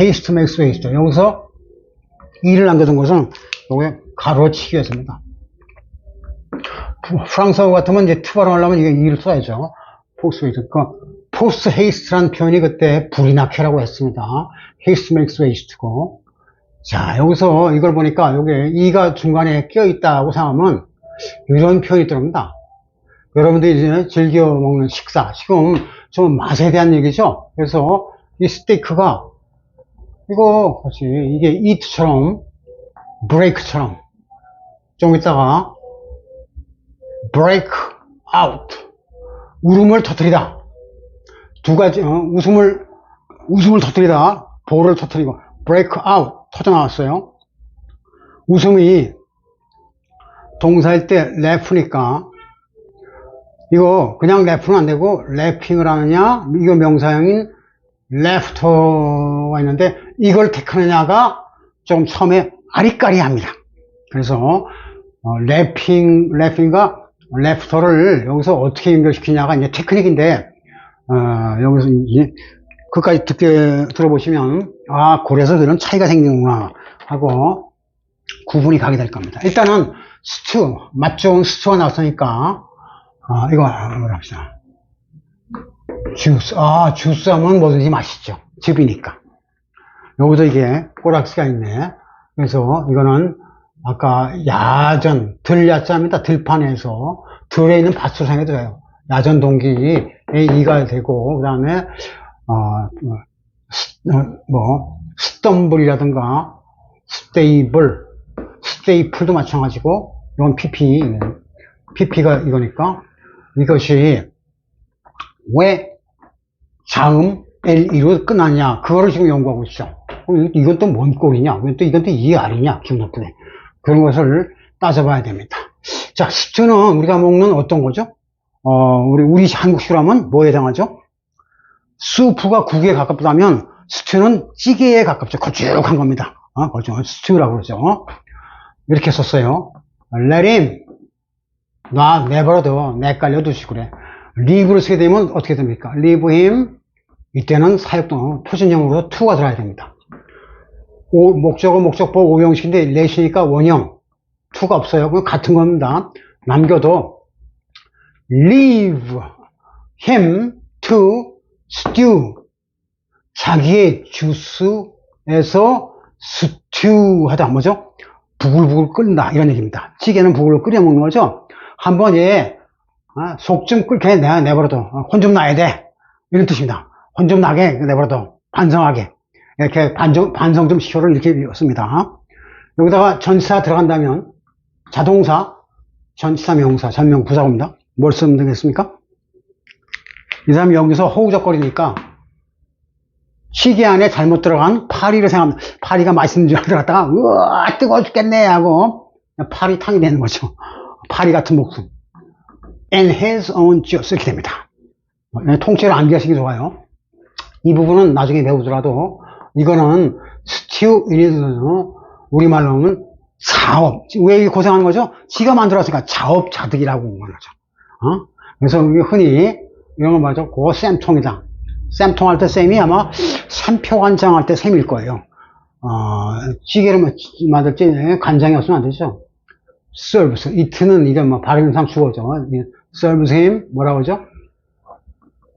haste makes waste. 여기서 이를 남겨둔 것은 요게 가로치기였습니다. 프랑스어 같으면 이제 투 발음하려면 이게 이를 써야죠. 포스트 웨이트. 그러니까 포스트 헤이스트라는 표현이 그때 불이 나케라고 했습니다. 헤이스트 맥스 웨이스트고. 자, 여기서 이걸 보니까 요게 이가 중간에 끼어 있다고 생각하면 이런 표현이 들어옵니다. 여러분들이 이제 즐겨 먹는 식사. 지금 좀 맛에 대한 얘기죠. 그래서 이 스테이크가 이거 같이 이게 eat처럼 break처럼 좀 이따가 break out. 울음을 터뜨리다. 두 가지 어, 웃음을 웃음을 터뜨리다. 볼을 터뜨리고 break out. 터져 나왔어요. 웃음이 동사일 때 laugh니까 이거 그냥 laugh는 안 되고 laughing을 하느냐? 이거 명사형인 laughter가 있는데 이걸 택하느냐가 좀 처음에 아리까리합니다 그래서 어, 래핑, 래핑과 래프터를 여기서 어떻게 연결시키냐가 이제 테크닉인데, 어, 여기서 이제, 그까지 듣게 들어보시면, 아, 그래서 그런 차이가 생기는구나 하고 구분이 가게 될 겁니다. 일단은 스튜, 맛 좋은 스튜가 나왔으니까, 아, 이거 합시다. 주스, 아, 주스 하면 뭐든지 맛있죠. 즙이니까. 여기서 이게 꼬락스가 있네. 그래서 이거는 아까 야전, 들야자입니다. 들판에서 들에 있는 생각해 돼요. 야전 동기에 이가 되고 그 다음에 어, 뭐 스덤블이라든가 스테이블, 스테이플도 마찬가지고 이건 PP, PP가 이거니까 이것이 왜 자음 LE로 끝나냐 그거를 지금 연구하고 있죠. 어, 이건 또 뭔 꼴이냐? 이건 또 이건 또 ER이냐? 기분 나쁘네. 그런 것을 따져봐야 됩니다. 자, 스튜는 우리가 먹는 어떤 거죠? 어, 우리, 우리 한국식으로 하면 뭐에 해당하죠? 수프가 국에 가깝다면 스튜는 찌개에 가깝죠. 걸쭉한 겁니다. 어, 스튜라고 그러죠. 이렇게 썼어요. let him. 놔, 내버려둬. 내깔려 두시고 그래. leave를 쓰게 되면 어떻게 됩니까? leave him. 이때는 사역동, 표준형으로 to가 들어야 됩니다. 오, 목적어, 목적보 오형식인데 let이니까 원형. to가 없어요. 그건 같은 겁니다. 남겨도 leave him to stew. 자기의 주스에서 스튜 하다 뭐죠? 부글부글 끓는다 이런 얘기입니다. 찌개는 부글 끓여 먹는 거죠. 한번 얘 속좀 끓게 내가 내버려둬. 혼 좀 나야 돼. 이런 뜻입니다. 혼 좀 나게 내버려둬. 반성하게. 이렇게 반정, 반성 좀 시켜를 이렇게 씁니다. 여기다가 전치사 들어간다면 자동사, 전치사 명사, 전명 부사입니다. 뭘 쓰면 되겠습니까? 이 사람이 여기서 호우적거리니까 시계 안에 잘못 들어간 파리를 생각합니다. 파리가 맛있는 줄 알았다가 우와 뜨거워 죽겠네 하고 파리 탕이 되는 거죠. 파리 같은 목숨. And his own juice 이렇게 됩니다. 통째로 암기하시기 좋아요. 이 부분은 나중에 배우더라도 이거는 스튜 인이드는 우리말로 하면 사업. 왜 고생하는 거죠? 지가 만들었으니까 자업자득이라고 하는 거죠. 어? 그래서 흔히 이런 거 말하죠. 고 쌤통이다. 쌤통 할 때 쌤이 아마 샘표 간장 할 때 쌤일 거예요. 어, 찌개를 만들 때 간장이 없으면 안 되죠. serves. 이트는 이게 뭐 발음상 주어죠. him 뭐라고 하죠?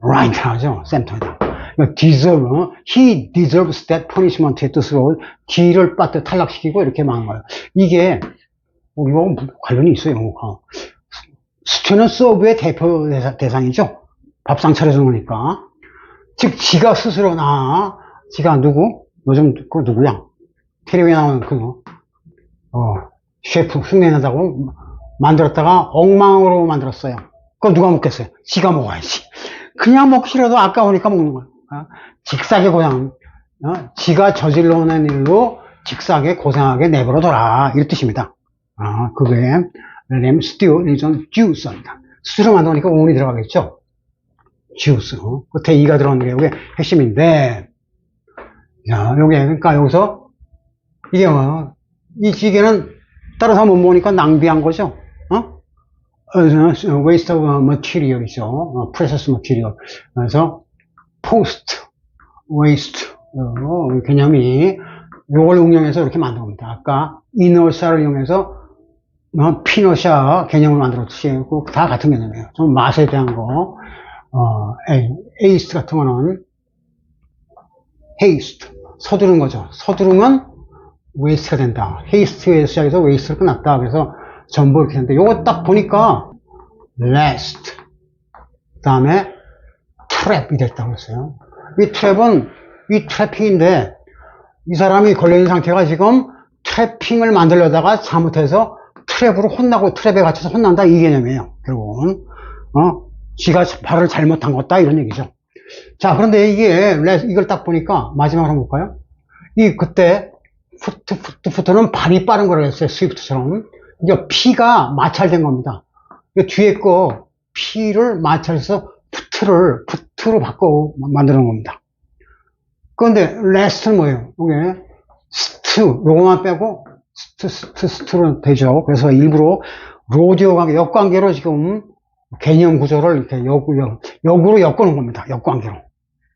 right 하죠. 쌤통이다. Deserve, he deserves that punishment의 뜻으로 D를 빠뜨 탈락시키고 이렇게 말하는 거예요. 이게 이거 관련이 있어요. 스튜는 서브의 대표 대상 이죠. 밥상 차려주는 거니까. 즉, 지가 스스로 나, 지가 누구? 요즘 그 누구야? 텔레비에 나오는 그, 어, 셰프 흉내내다고 만들었다가 엉망으로 만들었어요. 그걸 누가 먹겠어요? 지가 먹어야지. 그냥 먹기 싫어도 아까우니까 먹는 거예요. 직사게 고생, 어? 지가 저질러낸 일로 직사게 고생하게 내버려둬라. 이런 뜻입니다. 아, 그게, 램 스튜, 리전 주스입니다. 스튜를 만드니까 오온이 들어가겠죠? 어? 끝에 이가 들어가는 게 이게 핵심인데, 자, 요게, 그러니까 여기서, 이게 뭐, 이 찌개는 따라서 못 먹으니까 낭비한 거죠? 어? waste of material이죠. 어, process material. 그래서, post waste 어, 개념이 요걸 응용해서 이렇게 만든 겁니다. 아까 이너샤를 이용해서 어, 피너샤 개념을 만들었듯이 그다 같은 개념이에요. 좀 맛에 대한 거, 어, 에이, 에이스트 같은 거는 헤이스트, 서두른 거죠. 서두르면 웨이스트가 된다. 헤이스트에서 시작해서 웨이스트로 끝났다. 그래서 전부 이렇게 되는데 요거 딱 보니까 last 그 다음에 트랩이 됐다고 했어요. 이 트랩은 이 트래핑인데 이 사람이 걸려있는 상태가 지금 트래핑을 만들려다가 잘못해서 트랩으로 혼나고 트랩에 갇혀서 혼난다 이 개념이에요. 결국은 어 지가 발을 잘못한 것다 이런 얘기죠. 자 그런데 이게 레- 이걸 딱 보니까 마지막으로 한번 볼까요? 이 그때 푸트 푸트 푸트는 발이 빠른 거라고 했어요. 스위프트처럼 이게 피가 마찰된 겁니다. 이 뒤에 거 피를 마찰해서 푸트를 푸트 로 바꿔 만드는 겁니다. 그런데 레스트는 뭐예요? 이게 스트 요거만 빼고 스트 스트 스트로 되죠. 그래서 일부러 로디오 관계 역관계로 지금 개념 구조를 이렇게 역, 역, 역으로 엮어놓은 겁니다. 역관계로.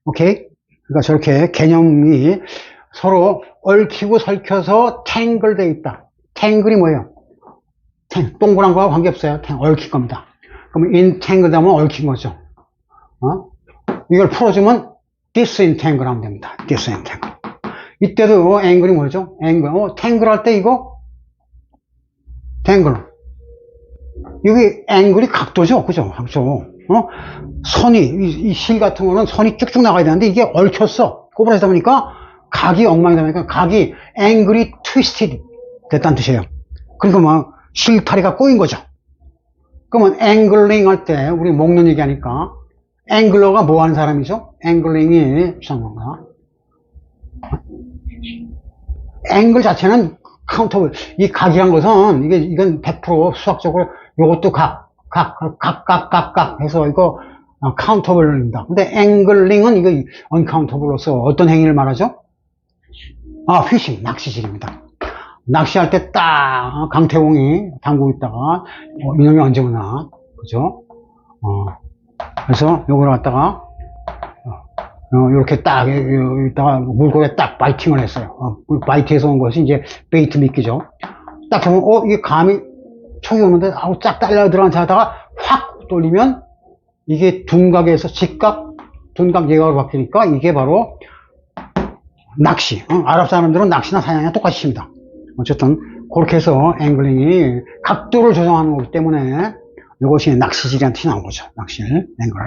오케이? 그러니까 저렇게 개념이 서로 얽히고 설켜서 탱글되어 있다. 탱글이 뭐예요? 탱, 동그란 거와 관계없어요. 탱, 얽힌 겁니다. 그럼 인탱글 하면 얽힌 거죠. 어? 이걸 풀어주면 디스인탱글 하면 됩니다. 디스인탱글. 이때도 앵글이 뭐죠? 앵글. 어, 탱글 할 때 이거? 탱글. 여기 앵글이 각도죠. 그죠? 각도. 어? 선이, 이, 실 같은 거는 선이 쭉쭉 나가야 되는데 이게 얽혔어. 꼬부라지다 보니까 각이 엉망이다 보니까 각이 앵글이 트위스티드 됐다는 뜻이에요. 그러니까 막 실타리가 꼬인 거죠. 그러면 앵글링 할 때 우리 먹는 얘기 하니까 앵글러가 뭐 하는 사람이죠? 앵글링이 건가? 앵글 자체는 카운터, 이 각이란 것은, 이게, 이건 100% 수학적으로, 요것도 각, 각, 각, 각, 각, 각 해서 이거, 카운터블입니다. 근데 앵글링은 이거 언카운터블로서 어떤 행위를 말하죠? 아, 피싱, 낚시질입니다. 낚시할 때 딱, 강태공이 담그고 있다가, 어, 이놈이 언제 오나, 그죠? 어, 그래서 요거를 갖다가, 어, 이렇게 딱, 여기다가 물고기에 딱 바이팅을 했어요. 어, 그 바이트에서 온 것이 이제 베이트 미끼죠. 딱 보면, 어, 이게 감이 촉이 오는데, 아우, 쫙 딸려 들어간 자다가 확 돌리면, 이게 둔각에서 직각, 둔각 예각으로 바뀌니까 이게 바로 낚시. 어, 아랍 사람들은 낚시나 사냥이나 똑같이 칩니다. 어쨌든, 그렇게 해서 앵글링이 각도를 조정하는 거기 때문에 이것이 낚시질이라는 뜻이 나온 거죠. 낚시, 앵글.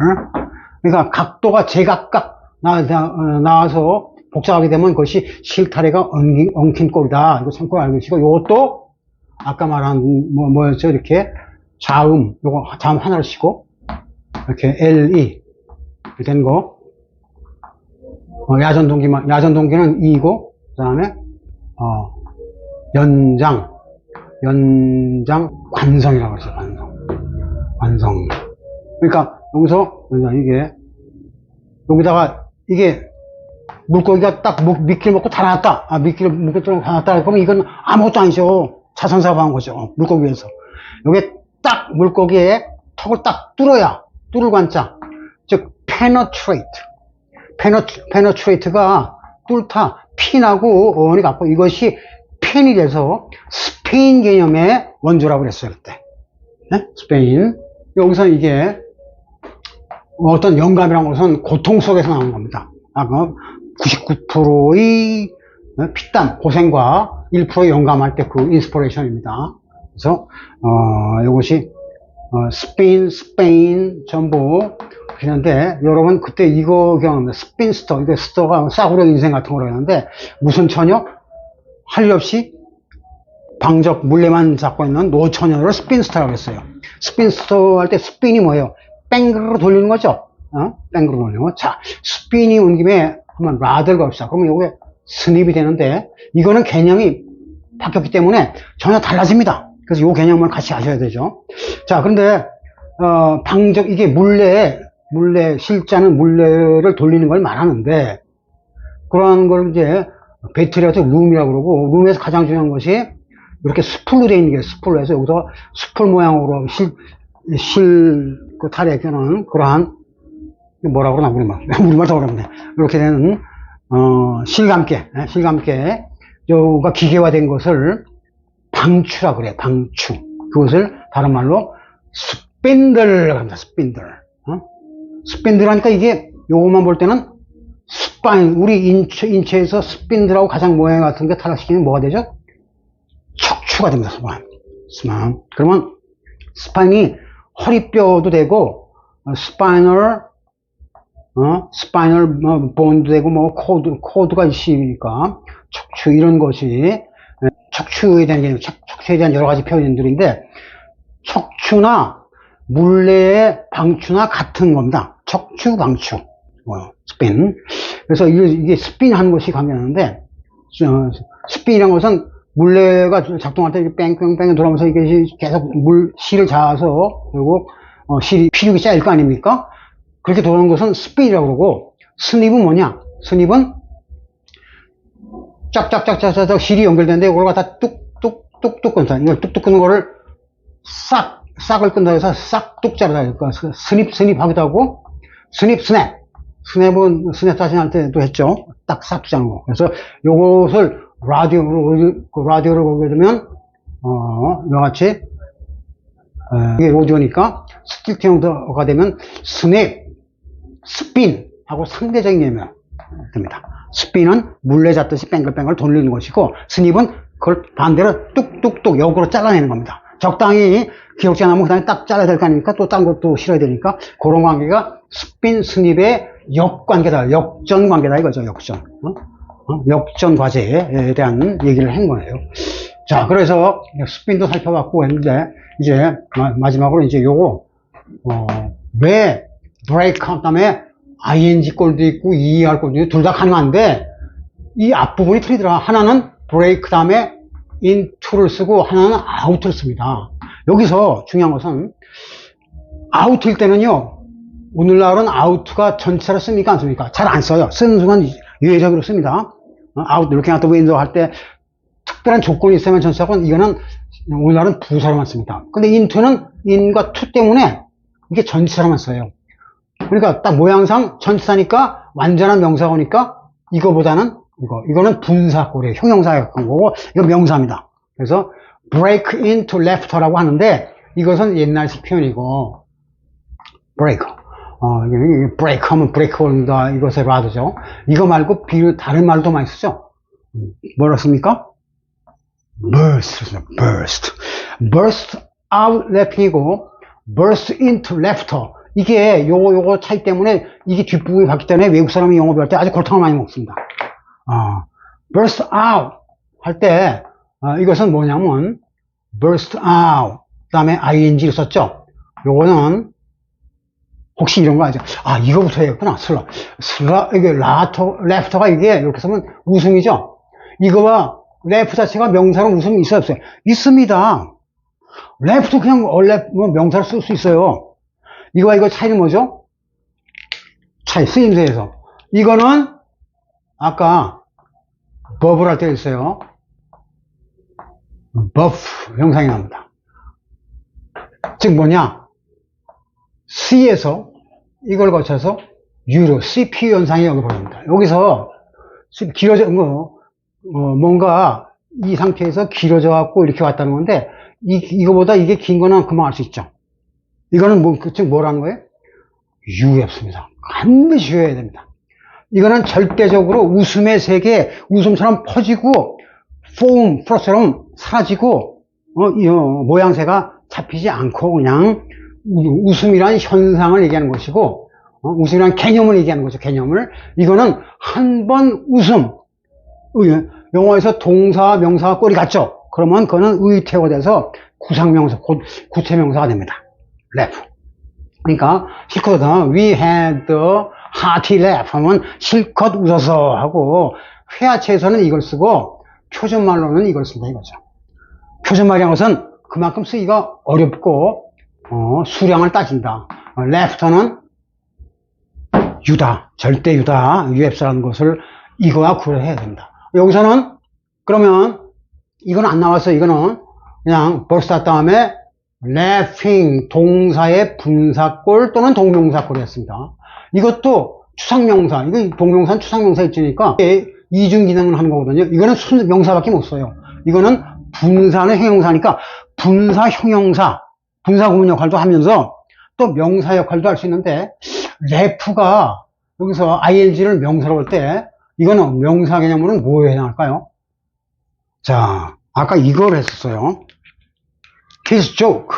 그러니까 각도가 제각각 나, 나, 와서 복잡하게 되면 그것이 실타래가 엉킨, 엉킨 꼴이다. 이거 참고 알고 계시고, 이것도 아까 말한, 뭐, 뭐였죠? 이렇게 자음, 요거 자음 하나를 치고, 이렇게 LE, 이렇게 된 거. 어, 야전 동기만, 야전 동기는 2고, 그 다음에, 어, 연장, 연장 관성이라고 그러죠, 관성. 그러니까, 여기서, 이게, 여기다가 이게 물고기가 딱 무- 미끼를 먹고 달아났다. 아, 미끼를 먹고 달아났다. 그러면 이건 아무것도 아니죠. 자선사고한 거죠. 물고기에서. 여기 딱 물고기에 턱을 딱 뚫어야, 뚫을 관자. 즉, penetrate. penet- penetrate가 뚫다, 핀하고 어원이 같고 이것이 펜이 돼서 스페인 개념의 원조라고 그랬어요, 그때. 네? 스페인. 여기서 이게 어떤 영감이란 것은 고통 속에서 나오는 겁니다. 아, 99%의 피땀, 고생과 1%의 영감할 때 그 인스퍼레이션입니다. 그래서, 어, 이것이, 어, 스페인, 스페인, 전부, 그런데 여러분 그때 이거 경험합니다. 스핀스터, 이게 스터가 싸구려 인생 같은 거라고 하는데, 무슨 처녀? 할 일 없이 방적 물레만 잡고 있는 노처녀를 스핀스터라고 했어요. 스핀스터 할때 스핀이 뭐예요? 뺑그르 돌리는 거죠. 어? 뺑그르 돌리는 거. 자, 스핀이 온 김에 한번 라드를 겁시다. 그러면 이게 스닙이 되는데 이거는 개념이 바뀌었기 때문에 전혀 달라집니다. 그래서 이 개념을 같이 아셔야 되죠. 자, 그런데 어, 방적 이게 물레 물레 실자는 물레를 돌리는 걸 말하는데 그러한 걸 이제 배터리한테 룸이라고 그러고 룸에서 가장 중요한 것이 이렇게 스풀로 되어 있는 게 스풀로 해서 여기서 스풀 모양으로 실, 실, 그 탈에 껴는 그러한, 뭐라 그러나, 우리말. 우리말 더 어렵네. 이렇게 되는 어, 실감계, 예, 실감계, 요가 기계화된 것을 방추라 그래, 방추. 그것을 다른 말로 스핀들 합니다, 스핀들. 어? 스핀들 하니까 이게 요것만 볼 때는 스파인, 우리 인체, 인체에서 스핀들하고 가장 모양 같은 게 타락시키면 뭐가 되죠? 척추가 됩니다, 스파인. 스파인. 그러면 스파인이 허리뼈도 되고, 어, 스파이널, 어, 스파이널 뭐, 본도 되고, 뭐, 코드, 코드가 있으니까, 척추, 이런 것이, 에, 척추에 대한 개념, 척, 척추에 대한 여러 가지 표현들인데, 척추나 물레의 방추나 같은 겁니다. 척추, 방추. 어, 스핀. 그래서 이게, 이게 스핀 하는 것이 관계하는데, 어, 스핀이라는 것은 물레가 작동할 때 뺑뺑뺑 돌아오면서 이게 계속 물, 실을 잡아서, 그리고, 어, 실이, 피륙이 쌓일 거 아닙니까? 그렇게 돌아오는 것은 스핀이라고 그러고, 스닙은 뭐냐? 스닙은 짝짝짝짝짝 실이 연결되는데, 이걸 갖다 뚝뚝뚝뚝 끊다. 이걸 뚝뚝 끊는 거를 싹, 싹을 끈다 해서 싹 뚝 자르다. 그러니까 스닙, 스닙 하기도 하고, 스닙, 스냅. 스냅은 스냅 사진할 때도 했죠. 딱싹 두자는 거. 그래서 요것을 라디오로, 그 라디오를 보게 되면, 어, 이와 같이, 에, 이게 오디오니까 스틸트형도가 되면 스냅, 스핀하고 상대적인 의미가 됩니다. 스핀은 물레 잡듯이 뱅글뱅글 돌리는 것이고, 스닙은 그걸 반대로 뚝뚝뚝 역으로 잘라내는 겁니다. 적당히 기억자 나면 그 다음에 딱 잘라야 될 거 아닙니까? 또 딴 것도 실어야 되니까 그런 관계가 스핀 스닙의 역관계다. 역전 관계다 이거죠. 역전. 어? 어? 역전 과제에 대한 얘기를 한 거예요. 자, 그래서 스핀도 살펴봤고 했는데 이제 마, 지막으로 이제 요거 어, 왜 브레이크 한 다음에 ing 꼴도 있고 er 꼴도 있고 둘 다 가능한데 이 앞부분이 틀리더라. 하나는 브레이크 다음에 into를 쓰고 하나는 out를 씁니다. 여기서 중요한 것은 out일 때는요. 오늘날은 out가 전체로 씁니까 안 씁니까? 잘 안 써요. 쓰는 순간 유예적으로 씁니다. 어, out 이렇게 놔두 윈도우 할때 특별한 조건이 있으면 전체하고 이거는 오늘날은 부사로만 씁니다. 근데 into는 in과 to 때문에 이게 전체로만 써요. 그러니까 딱 모양상 전치사니까 완전한 명사어니까 이거보다는 이거 이거는 분사꼴이에요. 형용사에 가까운 거고 이거 명사입니다. 그래서 break into left라고 하는데 이것은 옛날식 표현이고 break 어, break 하면 break 걸린다 이것에 라드죠. 이거 말고 비 다른 말도 많이 쓰죠. 뭐라 씁니까? burst, burst, burst out left이고 burst into lefter 이게 요거 요거 차이 때문에 이게 뒷부분이 봤기 때문에 외국 사람이 영어 배울 때 아주 골탕을 많이 먹습니다. 어, burst out 할 때 어, 이것은 뭐냐면 burst out 그 다음에 ing를 썼죠. 요거는 혹시 이런 거 아죠? 아 이거부터 해야겠구나. 슬라 슬라 이게 라터 레프터가 이게 이렇게 쓰면 웃음이죠. 이거와 레프 자체가 명사로 웃음이 있어요 없어요? 있습니다. 레프트 그냥 원래 뭐 명사로 쓸수 있어요. 이거와 이거 차이는 뭐죠? 차이, 쓰임새에서. 이거는 아까 버블 할 때 있어요. 버프 형상이 나옵니다. 즉 뭐냐? C에서 이걸 거쳐서 U로 CPU 현상이 여기 보입니다. 여기서 길어져 뭐 어, 뭔가 이 상태에서 길어져 갖고 이렇게 왔다는 건데 이, 이거보다 이게 긴 거는 금방 알 수 있죠. 이거는 뭐, 즉 뭐라는 거예요? 유였습니다. 반드시 유해야 됩니다. 이거는 절대적으로 웃음의 세계, 웃음처럼 퍼지고, 폼, 프로처럼 사라지고, 어, 이, 어, 모양새가 잡히지 않고 그냥 웃음이란 현상을 얘기하는 것이고, 어, 웃음이란 개념을 얘기하는 거죠, 개념을. 이거는 한 번 웃음. 어, 영어에서 동사, 명사가 꼴이 같죠? 그러면 그거는 의태어가 돼서 구상명사, 구체명사가 됩니다. laugh. 그러니까 실컷 we had a hearty laugh 하면 실컷 웃어서 하고 회화체에서는 이걸 쓰고 표준말로는 이걸 쓴다 이거죠. 표준말이라는 것은 그만큼 쓰기가 어렵고 어, 수량을 따진다. 어, laughter는 유다, 절대 유다, 유앱사라는 것을 이거와 구별해야 된다. 여기서는 그러면 이건 안 나왔어. 이거는 그냥 벌써 다음에 laughing 동사의 분사꼴 또는 동명사꼴이었습니다. 이것도 추상명사. 이거 동명사는 추상명사 있으니까 이중 기능을 하는 거거든요. 이거는 순 명사밖에 못 써요. 이거는 분사는 형용사니까 분사 형용사, 분사 구문 역할도 하면서 또 명사 역할도 할 수 있는데 레프가 여기서 ing를 명사로 할때 이거는 명사 개념으로는 뭐에 해당할까요? 자, 아까 이걸 했었어요. his joke.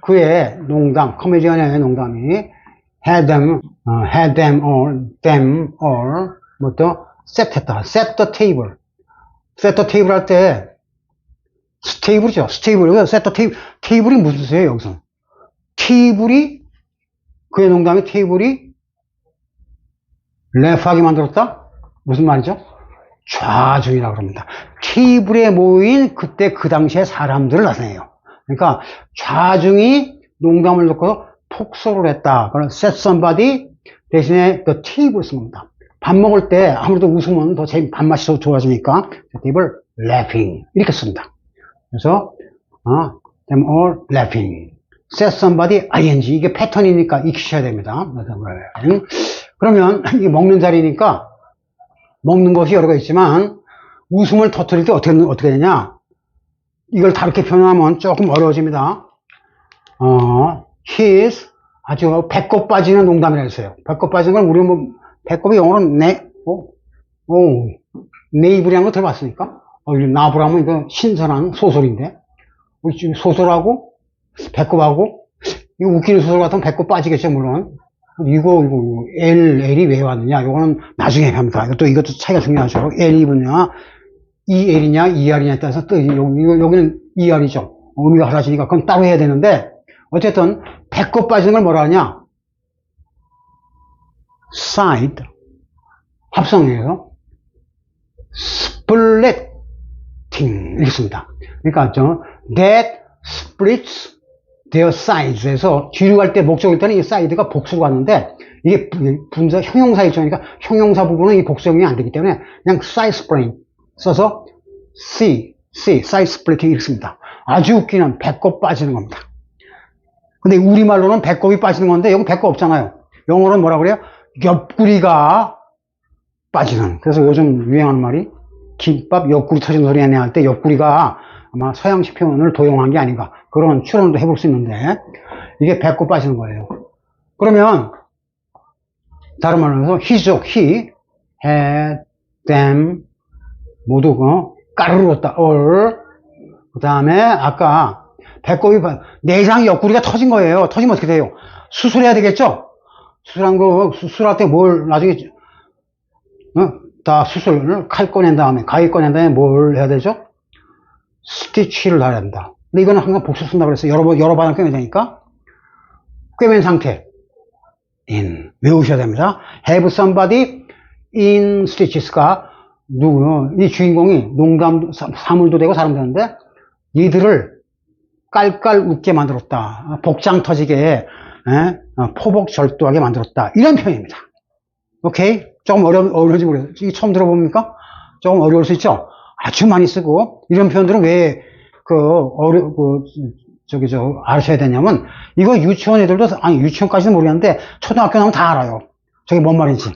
그의 농담, 코미디언의 농담이 had them, 어, had them all, them all, 뭐또 set 했다. set the table. set the table 할 때, 스테이블이죠. 스테이블. 여기서 the table. 테이블이 무슨 뜻이에요, 여기서? 테이블이, 그의 농담이 테이블이 레프하게 만들었다? 무슨 말이죠? 좌중이라고 그럽니다. 테이블에 모인 그때 그 당시에 사람들을 나타내요. 그러니까 좌중이 농담을 듣고 폭소를 했다. 그럼 set somebody 대신에 the table 쓴 겁니다. 밥 먹을 때 아무래도 웃으면 더 재, 밥맛이 더 좋아지니까 table laughing 이렇게 씁니다. 그래서 어, them all laughing. set somebody ing 이게 패턴이니까 익히셔야 됩니다. 그러면 이게 먹는 자리니까 먹는 것이 여러 가 있지만 웃음을 터뜨릴 때 어떻게 어떻게 되냐? 이걸 다르게 표현하면 조금 어려워집니다. 어, his 아주 배꼽 빠지는 농담이라 했어요. 배꼽 빠지는 걸 우리 뭐 배꼽이 영어로는 네, 어, 오, 네이블이라는 거 들어봤습니까? 어, 이 나부라면 이거 신선한 소설인데 우리 지금 소설하고 배꼽하고 이거 웃기는 소설 같으면 배꼽 빠지겠죠 물론 이거, 이거, L, L이 왜 왔느냐? 이거는 나중에 합니다. 이것도, 이것도 차이가 중요하죠. L이 뭐냐? EL이냐, ER이냐에 따라서 또, 여기, 여기는 ER이죠. 의미가 달라지니까 그건 따로 해야 되는데, 어쨌든, 배꼽 빠지는 걸 뭐라 하냐? side. 합성해서, splitting. 이렇게 씁니다. 그러니까, 저, that splits their sides에서 뒤로 갈 때 목적일 때는 이 side가 복수로 갔는데 이게 분사 형용사 입장이니까 형용사 부분은 이 복수형이 안 되기 때문에 그냥 side spring 써서 C, C, side splitting 이렇게 씁니다. 아주 웃기는 배꼽 빠지는 겁니다. 근데 우리말로는 배꼽이 빠지는 건데 여기 배꼽 없잖아요. 영어로는 뭐라 그래요? 옆구리가 빠지는. 그래서 요즘 유행하는 말이 김밥 옆구리 터진 소리 하냐 할 때 옆구리가 아마 서양식 표현을 도용한 게 아닌가 그런 추론도 해볼 수 있는데 이게 배꼽 빠지는 거예요. 그러면 다른 말로 해서 he족, he, had, them 모두 어, 까르르었다. 그 다음에 아까 배꼽이 내장 옆구리가 터진 거예요. 터지면 어떻게 돼요? 수술해야 되겠죠? 수술한 거 수술할 때 뭘 나중에 어? 다 수술을 칼 꺼낸 다음에 가위 꺼낸 다음에 뭘 해야 되죠? 스티치를 달아야 된다. 근데 이거는 항상 복수 쓴다고 그랬어요. 여러 번, 여러 번을 꿰매야 되니까. 꿰맨 상태. in. 외우셔야 됩니다. have somebody in stitches가 누구, 이 주인공이 농담, 사물도 되고 사람도 되는데, 이들을 깔깔 웃게 만들었다. 복장 터지게, 에? 어, 포복 절도하게 만들었다. 이런 표현입니다. 오케이? 조금 어려, 어려운지 모르겠어요. 처음 들어봅니까? 조금 어려울 수 있죠? 아주 많이 쓰고 이런 표현들은 왜 그 어려 그 저기 저 아셔야 되냐면 이거 유치원 애들도 아니 유치원까지는 모르겠는데 초등학교 나오면 다 알아요. 저게 뭔 말인지.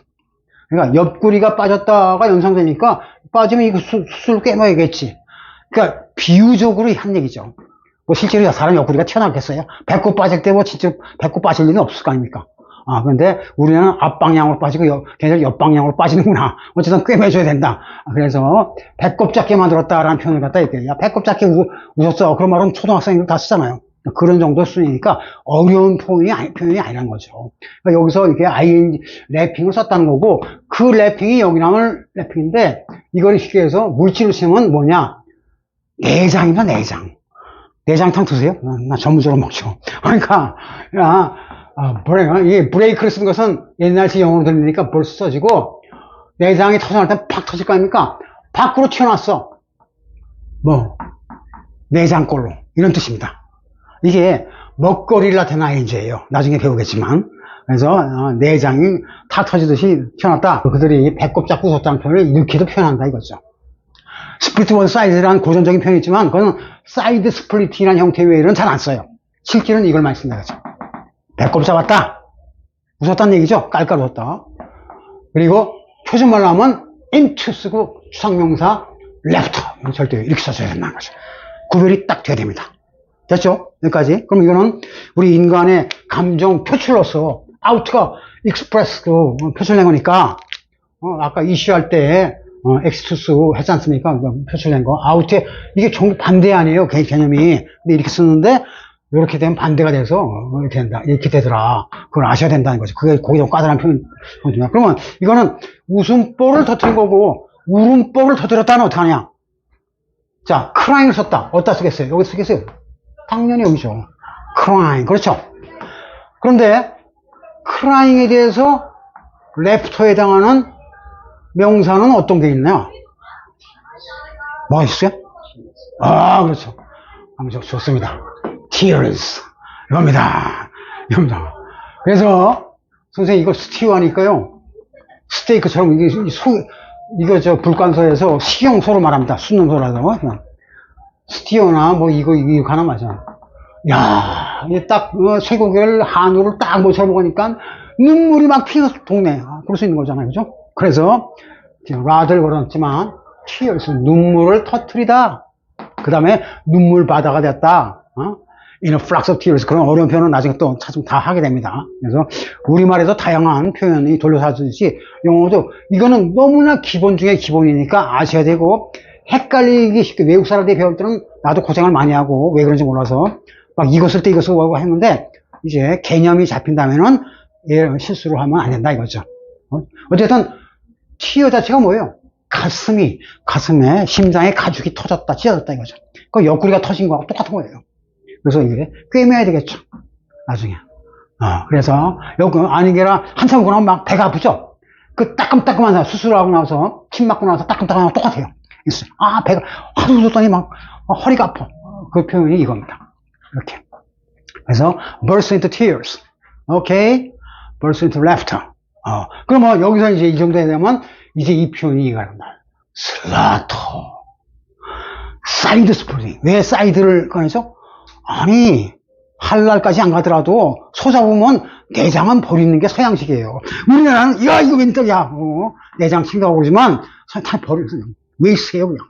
그러니까 옆구리가 빠졌다가 연상되니까 빠지면 이거 수, 수술 깨먹야겠지. 그러니까 비유적으로 한 얘기죠. 뭐 실제로 사람 옆구리가 튀어나왔겠어요? 배꼽 빠질 때 뭐 진짜 배꼽 빠질 일은 없을 거 아닙니까? 아, 근데 우리는 앞방향으로 빠지고 여, 걔네들 옆방향으로 빠지는구나. 어쨌든 꿰매줘야 된다. 아, 그래서 배꼽 잡게 만들었다라는 표현을 갖다 이렇게 야 배꼽 잡게 우, 웃었어. 그런 말은 초등학생들 다 쓰잖아요. 그런 정도 수준이니까 어려운 표현이, 아니, 표현이 아니란 거죠. 그러니까 여기서 이렇게 아이 래핑을 썼다는 거고 그 래핑이 여기랑을 래핑인데 이걸 쉽게 해서 물질로 치면 뭐냐 내장이다 내장. 내장탕 드세요? 나, 나 전문적으로 먹죠. 그러니까 야, 아, 브레이크, 이 브레이크를 쓴 것은 옛날식 영어로 들리니까 벌써 써지고, 내장이 터져날 때 팍 터질 거 아닙니까? 밖으로 튀어났어. 뭐, 내장골로. 이런 뜻입니다. 이게 먹거리를 나타낸 ING예요. 나중에 배우겠지만. 그래서, 어, 내장이 다 터지듯이 튀어났다. 그들이 배꼽 잡고 웃었다는 표현을 이렇게도 표현한다 이거죠. 스플리트 원 사이드라는 고전적인 표현이 있지만, 그건 사이드 스플리트라는 형태의 외에는 잘 안 써요. 실제로는 이걸 많이 쓴다, 그죠. 배꼽 잡았다. 웃었다는 얘기죠. 깔깔 웃었다. 그리고 표준말로 하면 into 쓰고 추상명사 left. 절대 이렇게 써줘야 된다는 거죠. 구별이 딱 돼야 됩니다. 됐죠? 여기까지. 그럼 이거는 우리 인간의 감정 표출로서 out가 express로 표출된 거니까, 어, 아까 이슈할 때, 어, extus 했지 않습니까? 그 표출된 거. out에, 이게 전부 반대 아니에요. 개, 개념이. 근데 이렇게 쓰는데, 이렇게 되면 반대가 돼서, 어, 이렇게 된다. 이렇게 되더라. 그걸 아셔야 된다는 거죠. 그게 거기서 까다로운 표현. 그러면 이거는 웃음보를 터뜨린 거고, 울음보를 터뜨렸다는 어떡하냐? 자, crying을 썼다. 어디다 쓰겠어요? 여기 쓰겠어요? 당연히 여기죠. crying. 그렇죠? 그런데, crying에 대해서 랩터에 해당하는 명사는 어떤 게 있나요? 뭐 있어요? 아, 그렇죠. 좋습니다. Tears. 이겁니다. 이겁니다. 그래서, 선생님 이거 스티우 하니까요. 스테이크처럼 이게 소, 이거 저 불간소에서 식용소로 말합니다. 그냥. 스티어나 뭐 이거, 이거 하나 맞아. 야, 이게 딱, 어, 쇠고기를, 한우를 딱 모셔 먹으니까 눈물이 막 피는 동네. 아, 그럴 수 있는 거잖아요. 그죠? 그래서, 라들 걸었지만, tears, 눈물을 터트리다. 그 다음에 눈물 바다가 됐다. 어? A flux of tears. 그런 어려운 표현은 나중에 또 찾으면 다 하게 됩니다. 그래서 우리말에도 다양한 표현이 돌려서 하듯이 영어도 이거는 너무나 기본 중에 기본이니까 아셔야 되고 헷갈리기 쉽게 외국 사람들이 배울 때는 나도 고생을 많이 하고 왜 그런지 몰라서 막쓸때 쓰고 하고 했는데 이제 개념이 잡힌다면은 예, 실수를 하면 안 된다 이거죠. 어? 어쨌든 티어 자체가 뭐예요? 가슴이 가슴에 심장에 가죽이 터졌다 찢어졌다 이거죠. 그 옆구리가 터진 거하고 똑같은 거예요. 그래서 이게 꿰매야 되겠죠. 나중에. 어, 그래서 여기 아니게라 한참 오고 나면 막 배가 아프죠. 그 따끔따끔한 사람 수술하고 나서 침 맞고 나서 따끔따끔한 거 똑같아요. 있어요. 아 배가 하도 웃었더니 막 어, 허리가 아파. 그 표현이 이겁니다. 이렇게. 그래서 burst into tears. 오케이. burst into laughter. 어, 그러면 여기서 이제 이 정도 되면 이제 이 표현이 이거랍니다. 슬라터. 사이드 스프링. 왜 사이드를 꺼내죠? 아니, 할랄까지 안 가더라도 소 잡으면 내장은 버리는 게 서양식이에요. 우리나라는 야 이거 웬떡이야. 어, 내장 챙겨가고 그러지만 다 버리세요. 왜 있어요 그냥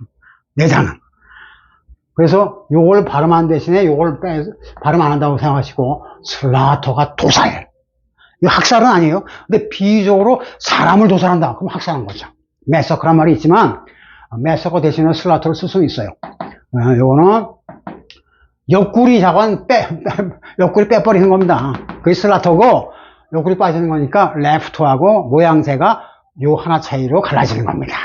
내장은. 그래서 요걸 발음한 대신에 요걸 빼 발음 안 한다고 생각하시고 슬라터가 도살. 이거 학살은 아니에요. 근데 비유적으로 사람을 도살한다. 그럼 학살한 거죠. 메서커란 말이 있지만 메서커 대신에 슬라터를 쓸 수 있어요. 어, 요거는 옆구리 자관 빼, 빼 옆구리 빼버리는 겁니다. 그게 슬라터고 옆구리 빠지는 거니까 레프트하고 모양새가 요 하나 차이로 갈라지는 겁니다.